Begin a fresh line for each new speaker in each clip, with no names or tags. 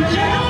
Yeah.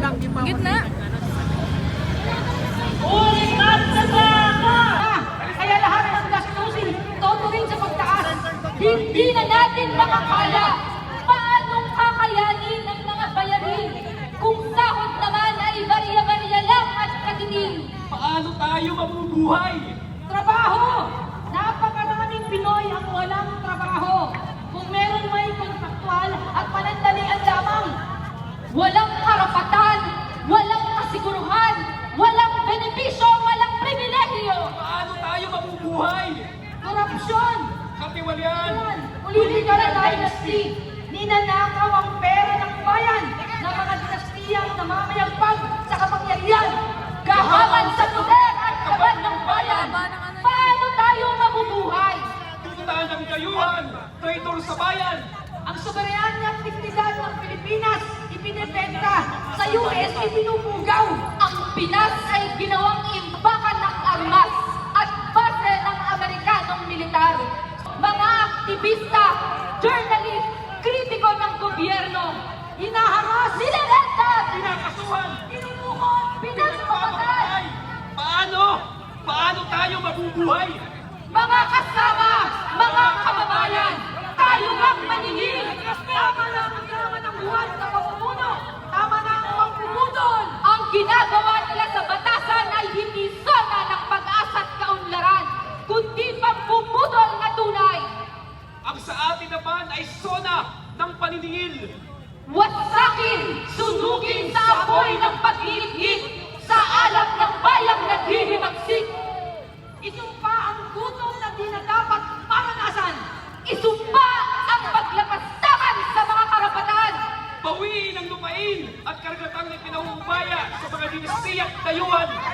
Gitna.
Kaya lahat ng gastusin, todo rin sa pagtaas. Hindi na natin makakala Korupsyon!
Katiwalian!
Political dynasty. Ninanakaw ang pera ng bayan ng mga dinastiyang namamayagpag sa kapangyarihan. Gahaman sa poder at kaban ng bayan. Paano tayo mabubuhay?
Tututaan ng kayuhan! Traitor sa bayan!
Ang soberanya at dignidad ng Pilipinas ipinibenta sa US ipinupugaw. Ang Pinas ay ginawang Mga kasama, mga kababayan, tayo ang maningil. Tama na ang drama ng buwan sa pamumuno. Tama na ang pagpuputol. Ang ginagawa nila sa batasan ay hindi sona ng pag-asa at kaunlaran, kundi pagpuputol na tunay.
Ang sa atin naman ay sona ng paniningil!
Wasakin, sunugin sa apoy ng paglilipit, sa alap ng bayang naghihimagsik. Isumpa ang gutom na di na dapat maranasan. Isumpa ang paglapastangan sa mga karapatan.
Bawiin ang lupain at karagatang dinastiya at dayuhan!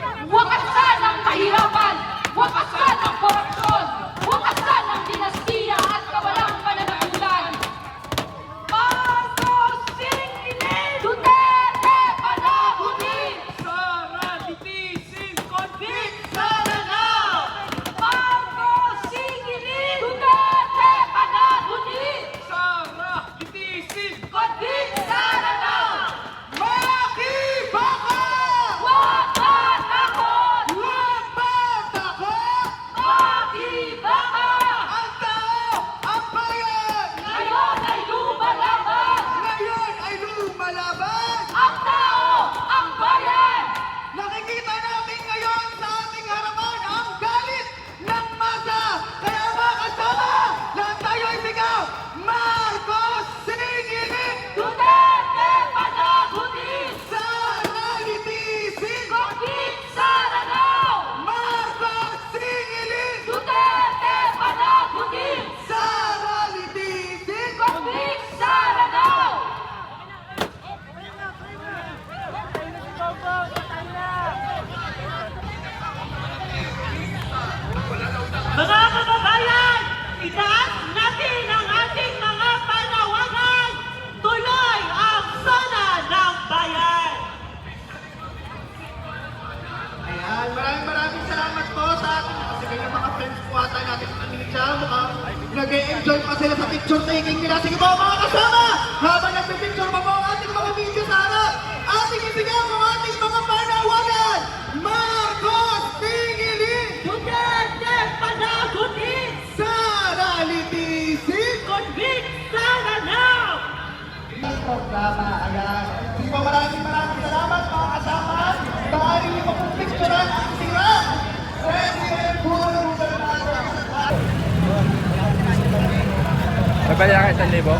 Nag-e-enjoy pa sila sa picture taking nila. Sige po mga kasama! Habang nagpipicture pa po
ang ating mga
video sa harap, ating ibigay ang ating mga panawagan! Marcos Tingili! Duterte panagutin! Sara Litisin! Convict Sara now!
Programa, ayan. Sige po maraming Bali ka isang libo?